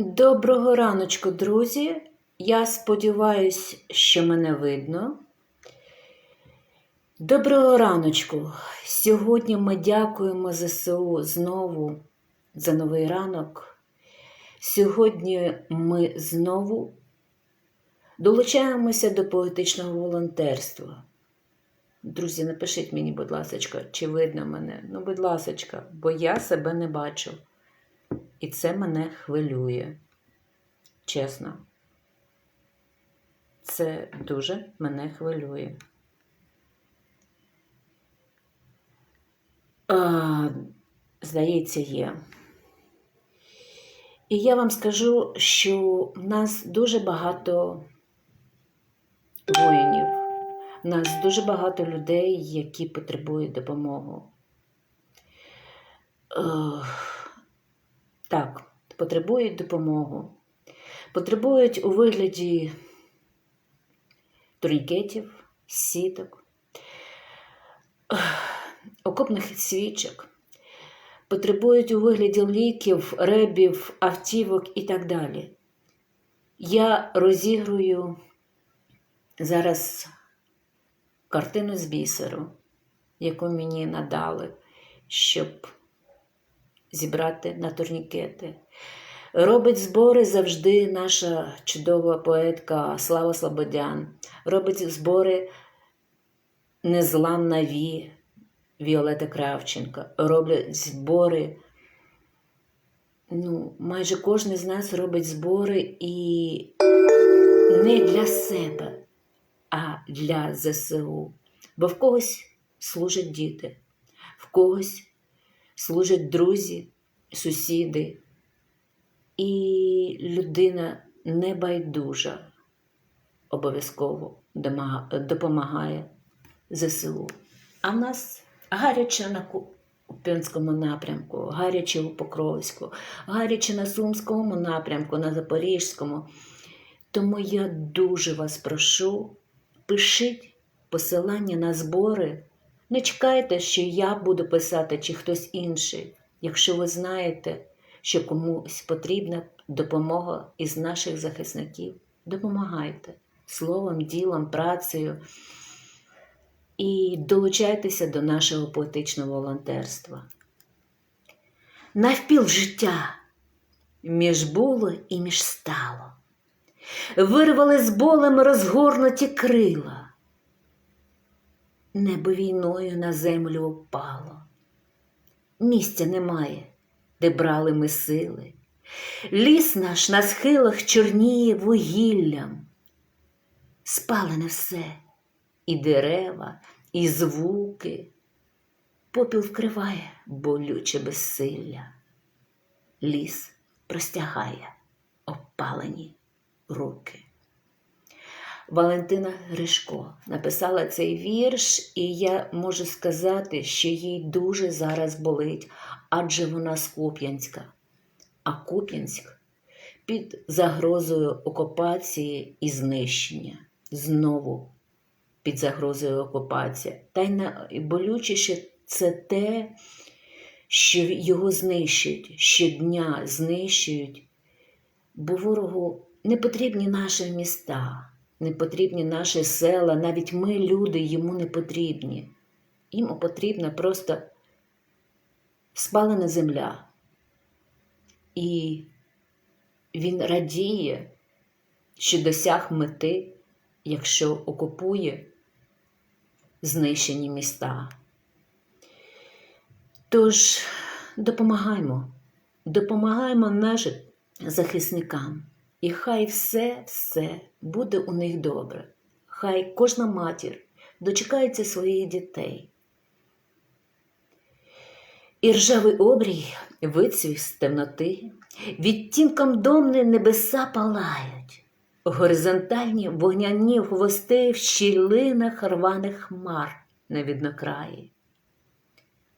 Доброго раночку, друзі. Я сподіваюся, що мене видно. Доброго раночку. Сьогодні ми дякуємо ЗСУ знову за новий ранок. Сьогодні ми знову долучаємося до поетичного волонтерства. Друзі, напишіть мені, будь ласка, чи видно мене? Ну, будь ласка, бо я себе не бачу. І це мене хвилює. Чесно. Це дуже мене хвилює. А, здається, є. І я вам скажу, що в нас дуже багато воїнів, в нас дуже багато людей, які потребують допомогу. Так, потребують допомогу. Потребують у вигляді турнікетів, сіток, окопних свічок, потребують у вигляді ліків, ребів, автівок і так далі. Я розігрую зараз картину з бісеру, яку мені надали, щоб зібрати на турнікети. Робить збори завжди наша чудова поетка Слава Слободян. Робить збори Незламна Ві Віолета Кравченко. Роблять збори. Ну, майже кожен з нас робить збори і не для себе, а для ЗСУ. Бо в когось служать діти, в когось служать друзі, сусіди. І людина небайдужа обов'язково допомагає ЗСУ. А в нас гаряче на Куп'янському напрямку, гаряче у Покровську, гаряче на Сумському напрямку, на Запорізькому. Тому я дуже вас прошу, пишіть посилання на збори. Не чекайте, що я буду писати чи хтось інший. Якщо ви знаєте, що комусь потрібна допомога із наших захисників, допомагайте словом, ділом, працею і долучайтеся до нашого поетичного волонтерства. Навпіл життя між було і між стало, вирвали з болем розгорнуті крила, небо війною на землю опало, місця немає де брали ми сили. Ліс наш на схилах чорніє вугіллям. Спалене все, і дерева, і звуки. Попіл вкриває болюче безсилля. Ліс простягає опалені руки. Валентина Гришко написала цей вірш, і я можу сказати, що їй дуже зараз болить, адже вона з Куп'янська. А Куп'янськ під загрозою окупації і знищення. Знову під загрозою окупації. Та й найболючіше це те, що його знищують, щодня знищують, бо ворогу не потрібні наші міста. Не потрібні наші села, навіть ми, люди, йому не потрібні. Йому потрібна просто спалена земля. І він радіє, що досяг мети, якщо окупує знищені міста. Тож допомагаємо, допомагаємо нашим захисникам. І хай все, все буде у них добре. Хай кожна матір дочекається своїх дітей. І ржавий обрій вицвів з темноти, відтінком домни небеса палають, горизонтальні вогняні хвости в щілинах рваних хмар на віднокраї.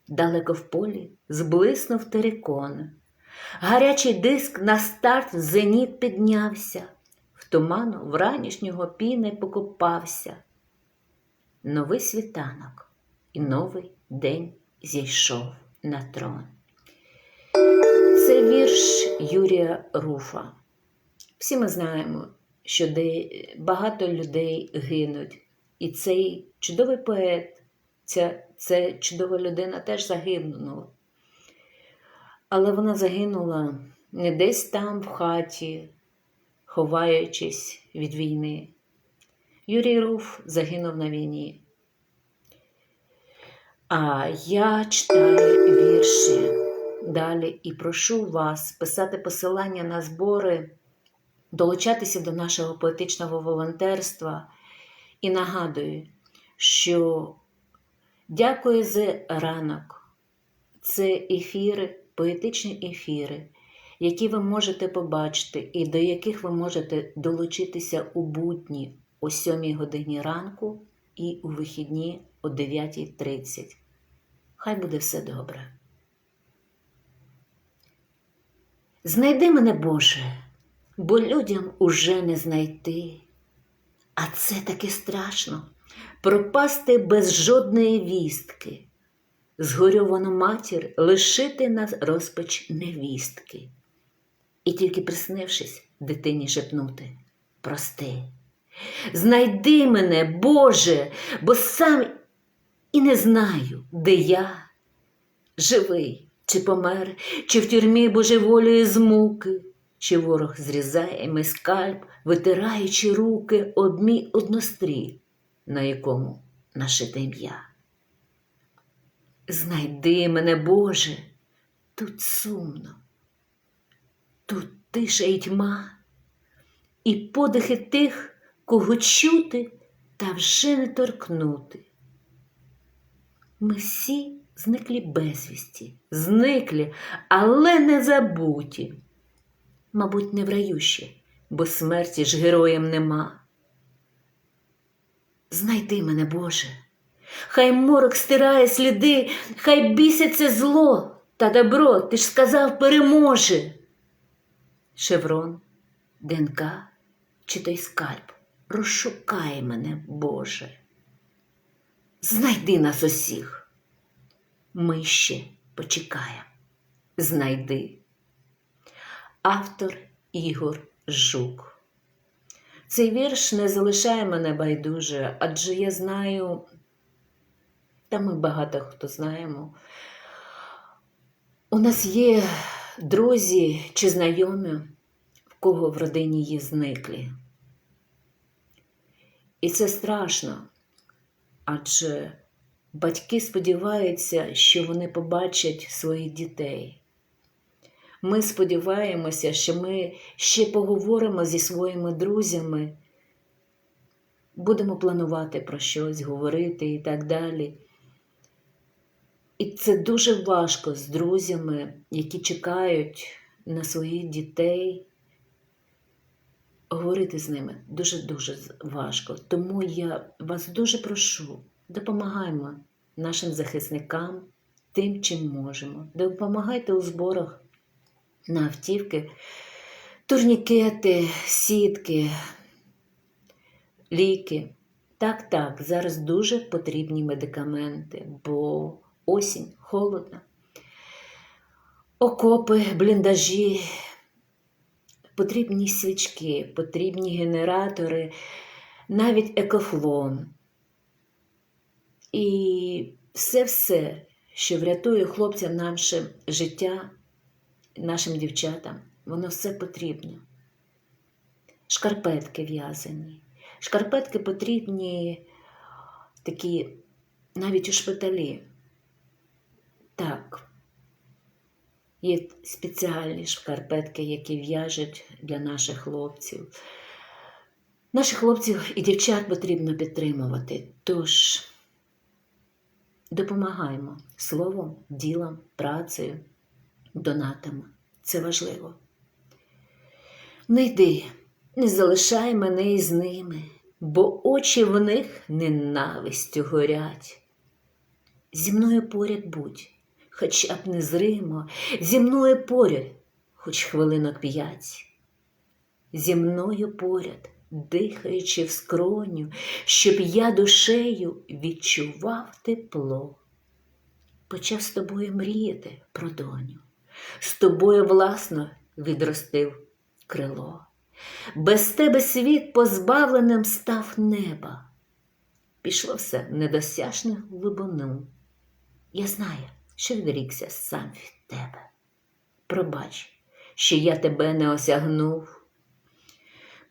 Далеко в полі зблиснув терикон. Гарячий диск на старт в зеніт піднявся, в туману вранішнього піни покопався. Новий світанок і новий день зійшов на трон. Це вірш Юрія Руфа. Всі ми знаємо, що багато людей гинуть. І цей чудовий поет, ця, ця чудова людина теж загинула. Але вона загинула не десь там в хаті, ховаючись від війни. Юрій Руф загинув на війні. А я читаю вірші далі і прошу вас писати посилання на збори, долучатися до нашого поетичного волонтерства. І нагадую, що дякую за ранок. Це ефіри, поетичні ефіри, які ви можете побачити і до яких ви можете долучитися у будні о 7 годині ранку і у вихідні о 9.30. Хай буде все добре. Знайди мене, Боже, бо людям уже не знайти. А це таки страшно пропасти без жодної вістки, згорьовану матір лишити на розпач невістки, і тільки приснившись, дитині шепнути Прости, знайди мене, Боже, бо сам і не знаю, де я живий, чи помер, чи в тюрмі божеволює з муки, чи ворог зрізає мій скальп, витираючи руки об мій однострій, на якому нашите ім'я. Знайди мене, Боже, тут сумно, тут тиша й тьма, і подихи тих, кого чути та вже не торкнути. Ми всі зниклі безвісті, зниклі, але не забуті. Мабуть, не в раю ще, бо смерті ж героям нема. Знайди мене, Боже, хай морок стирає сліди, хай біситься зло та добро, ти ж сказав, переможе. Шеврон, ДНК чи той скальп, розшукай мене, Боже. Знайди нас усіх. Ми ще почекаємо. Знайди. Автор Ігор Жук. Цей вірш не залишає мене байдуже, адже я знаю, та ми багато хто знаємо. У нас є друзі чи знайомі, в кого в родині є зниклі. І це страшно, адже батьки сподіваються, що вони побачать своїх дітей. Ми сподіваємося, що ми ще поговоримо зі своїми друзями, будемо планувати про щось, говорити і так далі. І це дуже важко з друзями, які чекають на своїх дітей. Говорити з ними дуже-дуже важко. Тому я вас дуже прошу, допомагаємо нашим захисникам тим, чим можемо. Допомагайте у зборах на автівки, турнікети, сітки, ліки. Так, так, зараз дуже потрібні медикаменти, бо осінь холодна. Окопи, бліндажі, потрібні свічки, потрібні генератори, навіть екофлон. І все-все, що врятує хлопцям наше життя, нашим дівчатам, воно все потрібно. Шкарпетки в'язані. Шкарпетки потрібні такі навіть у шпиталі. Так, є спеціальні шкарпетки, які в'яжуть для наших хлопців. Наших хлопців і дівчат потрібно підтримувати. Тож допомагаємо словом, ділом, працею, донатами. Це важливо. Не йди, не залишай мене із ними, бо очі в них ненавистю горять. Зі мною поряд будь, хоча б незримо, зі мною поряд, хоч хвилинок п'ять. Зі мною поряд, дихаючи в скроню, щоб я душею відчував тепло. Почав з тобою мріяти про доню, з тобою власно відростив крило. Без тебе світ позбавленим став неба. Пішло все в недосяжну глибину. Я знаю, що відрікся сам від тебе. Пробач, що я тебе не осягнув.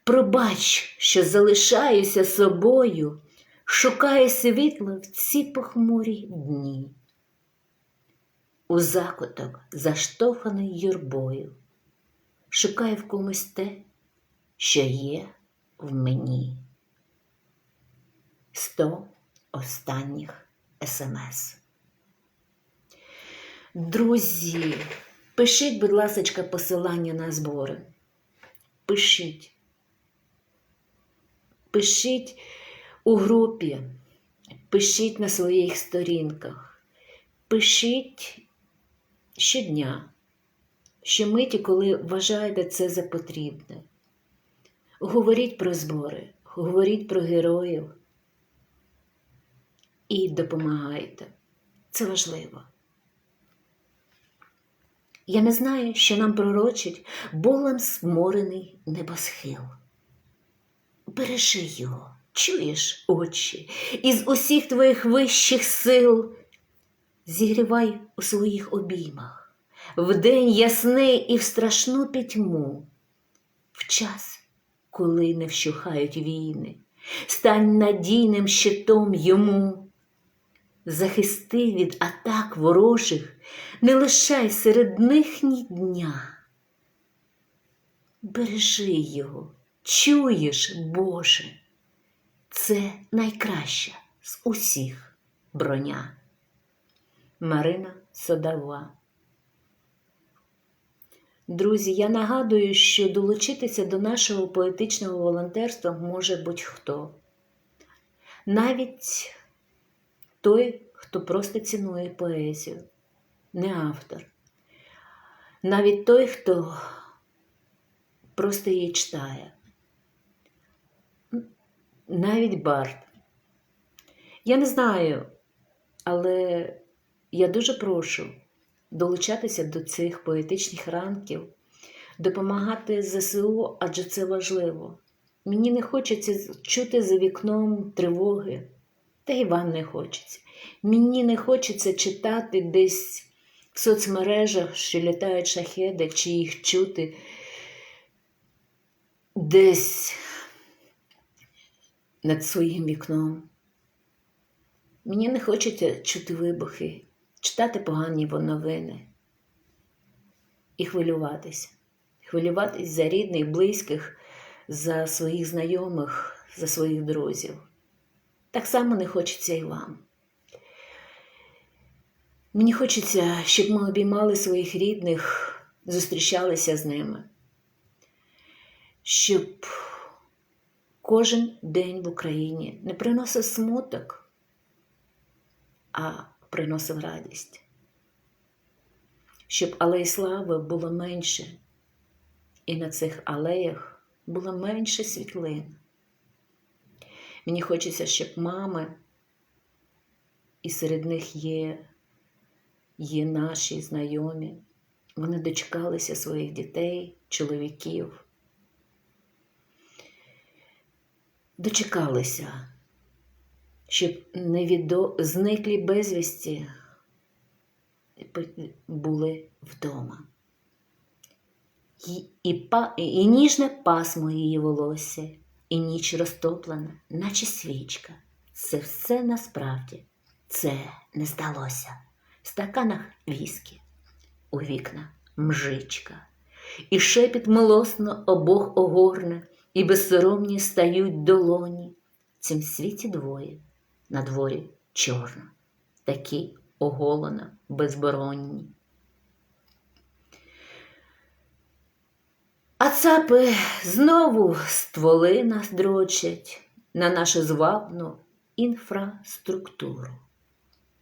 Пробач, що залишаюся собою, шукаю світло в ці похмурі дні. У закуток, заштовханий юрбою, шукаю в комусь те, що є в мені. Сто останніх смс. Друзі, пишіть, будь ласка, посилання на збори. Пишіть. Пишіть у групі, пишіть на своїх сторінках, пишіть щодня, щомиті, коли вважаєте це за потрібне. Говоріть про збори, говоріть про героїв і допомагайте. Це важливо. Я не знаю, що нам пророчить болем сморений небосхил. Бережи його, чуєш очі, із усіх твоїх вищих сил зігрівай у своїх обіймах, в день ясний і в страшну пітьму, в час, коли не вщухають війни, стань надійним щитом йому. Захисти від атак ворожих, не лишай серед них ні дня. Бережи його, чуєш, Боже, це найкраща з усіх броня. Марина Садова. Друзі, я нагадую, що долучитися до нашого поетичного волонтерства може будь-хто. Навіть той, хто просто цінує поезію, не автор. Навіть той, хто просто її читає. Навіть Барт. Я не знаю, але я дуже прошу долучатися до цих поетичних ранків, допомагати ЗСУ, адже це важливо. Мені не хочеться чути за вікном тривоги. Та й вам не хочеться. Мені не хочеться читати десь в соцмережах, що літають шахеди, чи їх чути десь над своїм вікном. Мені не хочеться чути вибухи, читати погані новини і хвилюватися. Хвилюватись за рідних, близьких, за своїх знайомих, за своїх друзів. Так само не хочеться і вам. Мені хочеться, щоб ми обіймали своїх рідних, зустрічалися з ними, щоб кожен день в Україні не приносив смуток, а приносив радість, щоб алей слави було менше, і на цих алеях було менше світлин. Мені хочеться, щоб мами, і серед них є, є наші знайомі, вони дочекалися своїх дітей, чоловіків. Дочекалися, щоб невідо... зниклі безвісті були вдома. І, і, па... і ніжне пасмо її волосся і ніч розтоплена, наче свічка. Це все насправді це не здалося. В стаканах віскі, у вікна мжичка, і шепіт милосно обох огорне, і безсоромні стають долоні. В цім світі двоє, на дворі чорно, такі оголена, безборонні. А цапи знову стволи нас дрочать на нашу звабну інфраструктуру,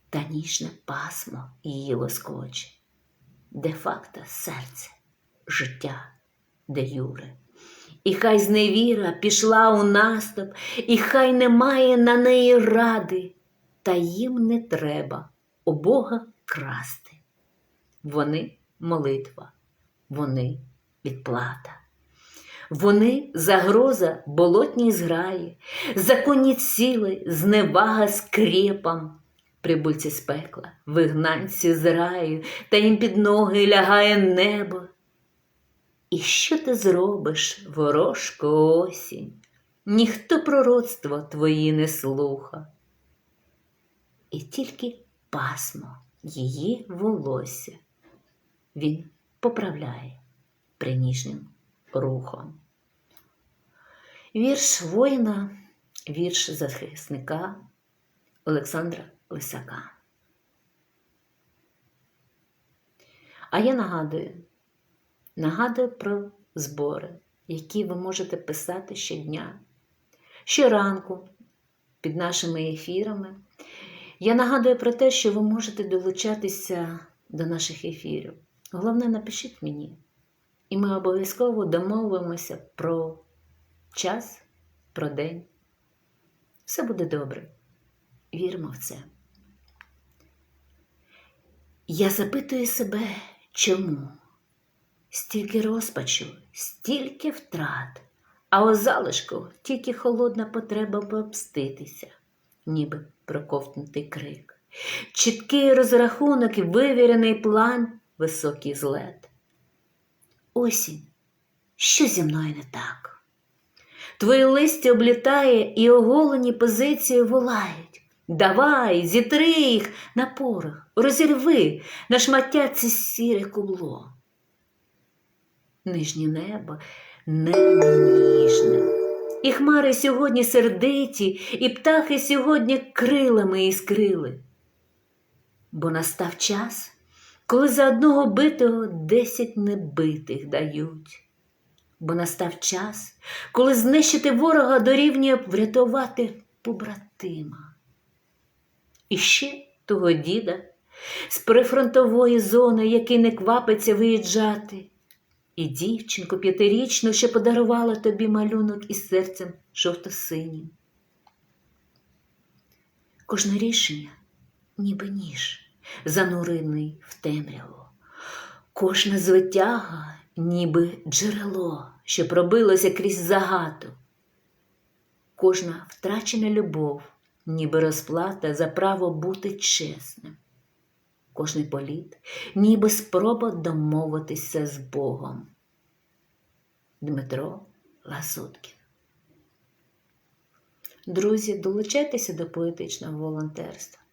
та ніжне пасмо її лоскоче, де факта серце, життя, де юре. І хай зневіра пішла у наступ, і хай немає на неї ради, та їм не треба у Бога красти. Вони молитва, вони відплата. Вони загроза болотній зграї, законні ціли, зневага скрепам, прибульці з пекла, вигнанці з раю, та їм під ноги лягає небо. І що ти зробиш, ворожко осінь? Ніхто пророцтва твої не слуха. І тільки пасмо її волосся він поправляє приніжним рухом. Вірш воїна, вірш захисника Олександра Лисака. А я нагадую, нагадую про збори, які ви можете писати щодня, щоранку під нашими ефірами. Я нагадую про те, що ви можете долучатися до наших ефірів. Головне, напишіть мені, і ми обов'язково домовимося про час, про день. Все буде добре. Віримо в це. Я запитую себе, чому? Стільки розпачу, стільки втрат, а у залишку тільки холодна потреба помститися, ніби проковтнутий крик. Чіткий розрахунок і вивірений план, високий злет. Осінь, що зі мною не так? Твої листя облітає і оголені позиції волають. Давай, зітри їх на порох, розірви на шмаття це сіре кубло. Нижнє небо небо ніжне. І хмари сьогодні сердиті, і птахи сьогодні крилами іскрили. Бо настав час, коли за одного битого десять небитих дають. Бо настав час, коли знищити ворога дорівнює врятувати побратима. І ще того діда з прифронтової зони, який не квапиться виїжджати, і дівчинку п'ятирічну, що подарувала тобі малюнок із серцем жовто-синім. Кожне рішення, ніби ніж, занурений в темряву, кожна звитяга, ніби джерело, що пробилося крізь загату, кожна втрачена любов, ніби розплата за право бути чесним. Кожний політ, ніби спроба домовитися з Богом. Дмитро Ласуткін. Друзі, долучайтеся до поетичного волонтерства.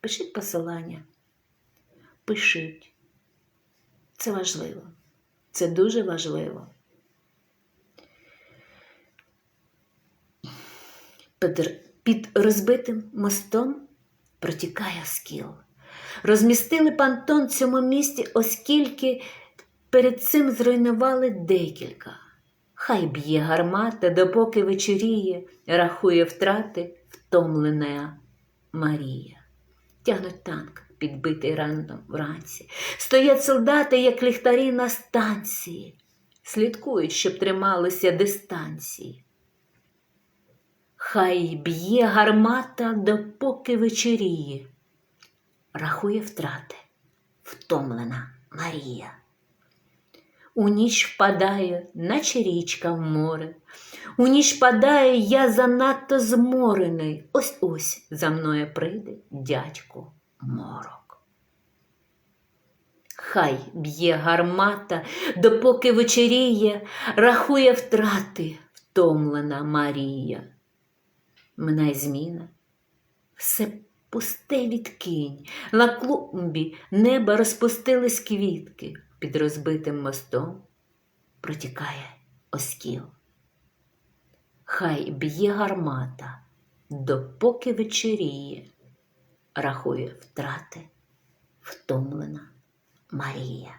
Пишіть посилання. Пишіть. Це важливо. Це дуже важливо. Під, розбитим мостом протікає скіл. Розмістили пантон в цьому місті, оскільки перед цим зруйнували декілька. Хай б'є гармата, допоки вечоріє, рахує втрати втомлена Марія. Тягнуть танк, підбитий рано вранці. Стоять солдати, як ліхтарі на станції, слідкують, щоб трималися дистанції. Хай б'є гармата, допоки вечоріє рахує втрати, втомлена Марія. У ніч впадає, наче річка в море. У ніч падає, я занадто зморений. Ось ось за мною прийде дядько морок. Хай б'є гармата, допоки вечеріє, рахує втрати, втомлена Марія. Минай зміна, все пусте відкинь, на клумбі неба розпустились квітки, під розбитим мостом протікає оскіл. Хай б'є гармата, допоки вечеріє, рахує втрати, втомлена Марія.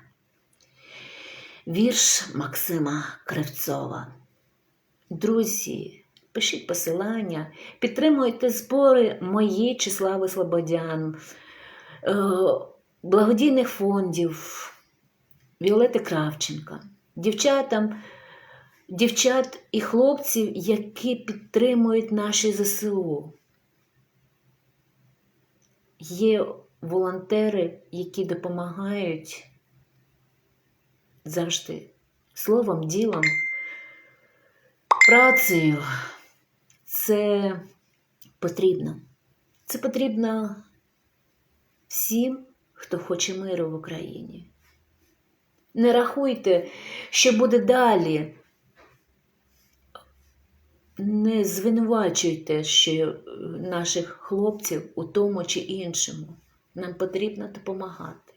Вірш Максима Кривцова. Друзі, пишіть посилання, підтримуйте збори мої Числави Слободян, е, благодійних фондів Віолети Кравченка, дівчатам, дівчат і хлопців, які підтримують наші ЗСУ. Є волонтери, які допомагають завжди словом, ділом, працею. Це потрібно. Це потрібно всім, хто хоче миру в Україні. Не рахуйте, що буде далі. Не звинувачуйте ще наших хлопців у тому чи іншому. Нам потрібно допомагати.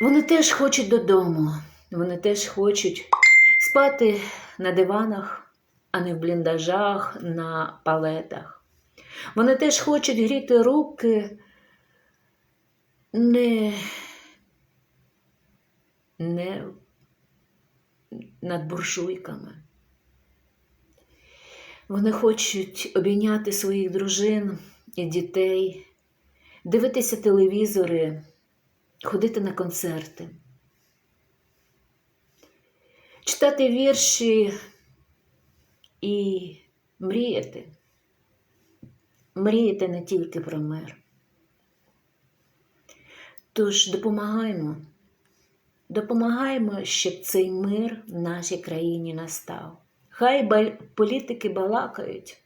Вони теж хочуть додому, вони теж хочуть спати на диванах, а не в бліндажах, на палетах. Вони теж хочуть гріти руки не, не над буржуйками. Вони хочуть обійняти своїх дружин і дітей, дивитися телевізори, ходити на концерти, читати вірші і мріяти. Мріяти не тільки про мир. Тож допомагаємо, допомагаємо, щоб цей мир в нашій країні настав. Хай політики балакають,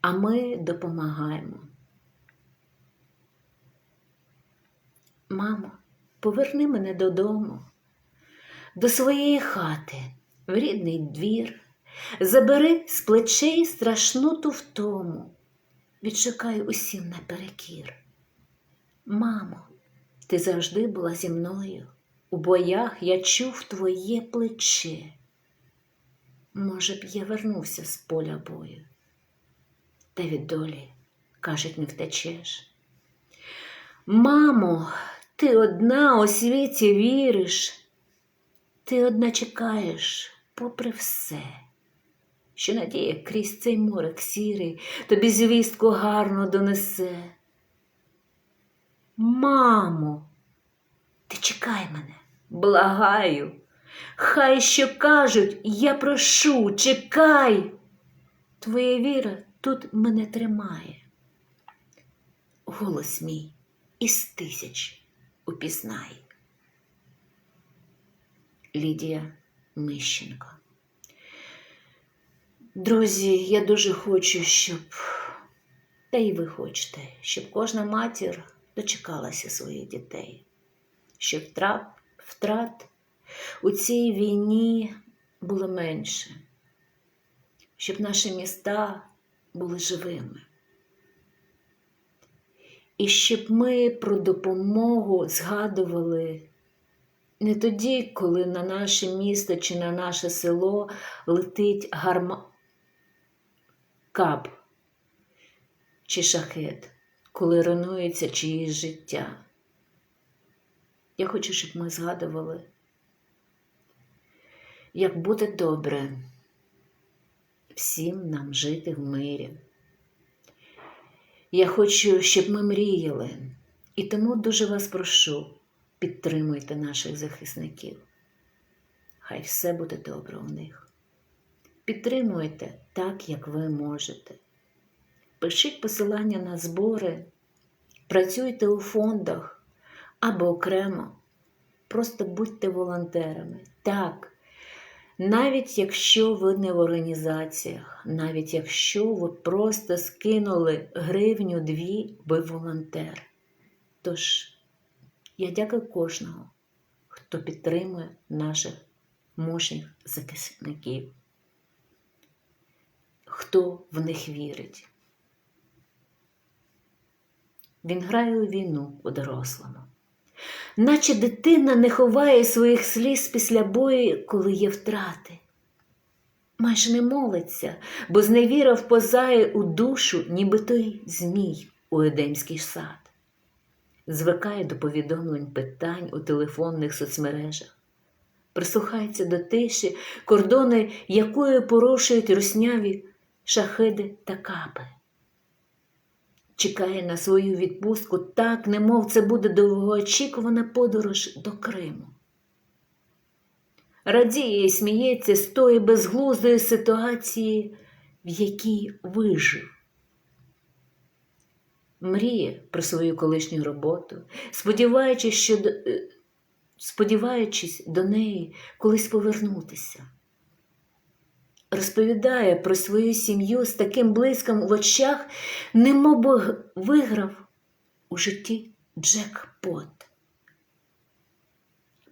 а ми допомагаємо. Мамо, поверни мене додому, до своєї хати, в рідний двір, забери з плечей страшну ту втому, відшукай усім наперекір. Мамо, ти завжди була зі мною, у боях я чув твоє плече. Може б, я вернувся з поля бою, та від долі, кажуть, не втечеш. Мамо, ти одна у світі віриш, ти одна чекаєш, попри все, що надія крізь цей морок сірий тобі звістку гарно донесе. Мамо, ти чекай мене, благаю. Хай що кажуть, я прошу, чекай. Твоя віра тут мене тримає. Голос мій із тисяч упізнай. Лідія Мищенко. Друзі, я дуже хочу, щоб, та й ви хочете, щоб кожна матір дочекалася своїх дітей, щоб втрат, втрат у цій війні було менше, щоб наші міста були живими. І щоб ми про допомогу згадували не тоді, коли на наше місто чи на наше село летить гарма кап чи шахет, коли руйнується чиїсь життя. Я хочу, щоб ми згадували як буде добре всім нам жити в мирі. Я хочу, щоб ми мріяли, і тому дуже вас прошу, підтримуйте наших захисників. Хай все буде добре у них. Підтримуйте так, як ви можете. Пишіть посилання на збори, працюйте у фондах або окремо. Просто будьте волонтерами. Так, навіть якщо ви не в організаціях, навіть якщо ви просто скинули гривню дві, ви волонтер. Тож я дякую кожного, хто підтримує наших мужніх захисників, хто в них вірить. Він грає у війну у дорослому наче дитина не ховає своїх сліз після бою, коли є втрати. Майже не молиться, бо зневіра впозає у душу, ніби той змій у Едемський сад, звикає до повідомлень питань у телефонних соцмережах, прислухається до тиші, кордони якої порушують русняві шахиди та капи чекає на свою відпустку так, немов це буде довгоочікувана подорож до Криму. Радіє і сміється з тої безглуздої ситуації, в якій вижив. Мріє про свою колишню роботу, сподіваючись, що сподіваючись до неї колись повернутися. Розповідає про свою сім'ю з таким блиском в очах, немов виграв у житті джекпот.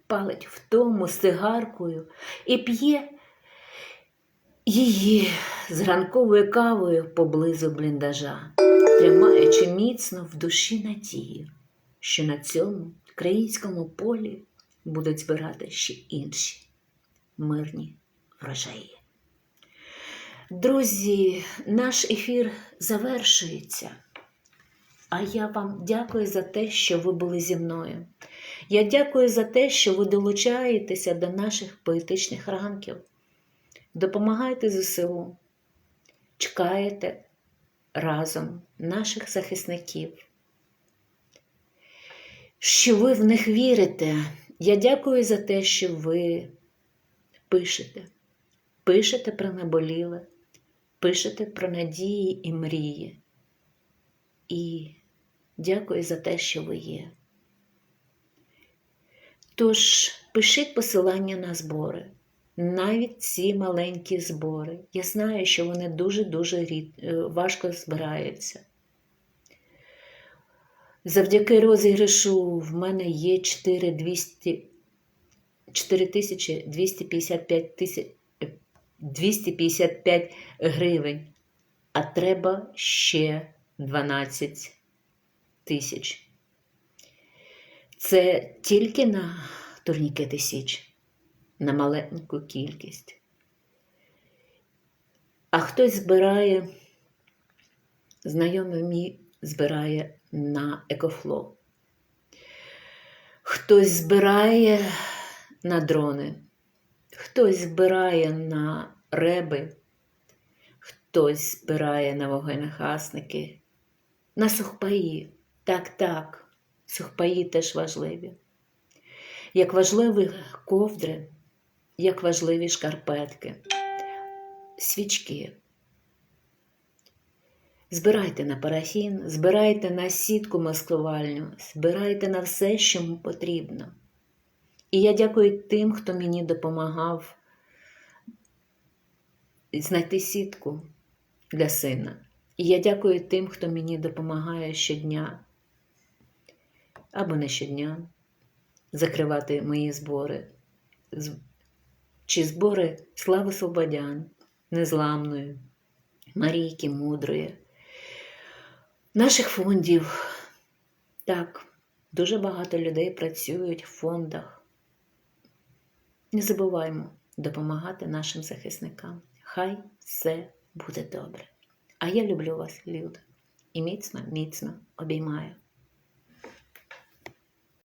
Палить в тому сигаркою і п'є її з ранковою кавою поблизу бліндажа, тримаючи міцно в душі надію, що на цьому українському полі будуть збирати ще інші мирні врожаї. Друзі, наш ефір завершується. А я вам дякую за те, що ви були зі мною. Я дякую за те, що ви долучаєтеся до наших поетичних ранків. Допомагайте ЗСУ, чекаєте разом наших захисників. Що ви в них вірите. Я дякую за те, що ви пишете. Пишете про наболіле, пишете про надії і мрії. І дякую за те, що ви є. Тож пишіть посилання на збори, навіть ці маленькі збори. Я знаю, що вони дуже-дуже рід... е, важко збираються. Завдяки розіграшу в мене є 4200 4255 тисяч 255 гривень, а треба ще 12 тисяч. Це тільки на турнікети Січ, на маленьку кількість. А хтось збирає, знайомий мій збирає на екофло. Хтось збирає на дрони, хтось збирає на реби, хтось збирає на вогнегасники, на сухпаї. Так, так, сухпаї теж важливі. Як важливі ковдри, як важливі шкарпетки, свічки. Збирайте на парафін, збирайте на сітку маскувальню, збирайте на все, що вам потрібно. І я дякую тим, хто мені допомагав знайти сітку для сина. І я дякую тим, хто мені допомагає щодня або не щодня закривати мої збори. Чи збори Слави Слободян, Незламної, Марійки Мудрої, наших фондів. Так, дуже багато людей працюють в фондах. Не забуваймо допомагати нашим захисникам. Хай все буде добре. А я люблю вас, люди, і міцно, міцно обіймаю.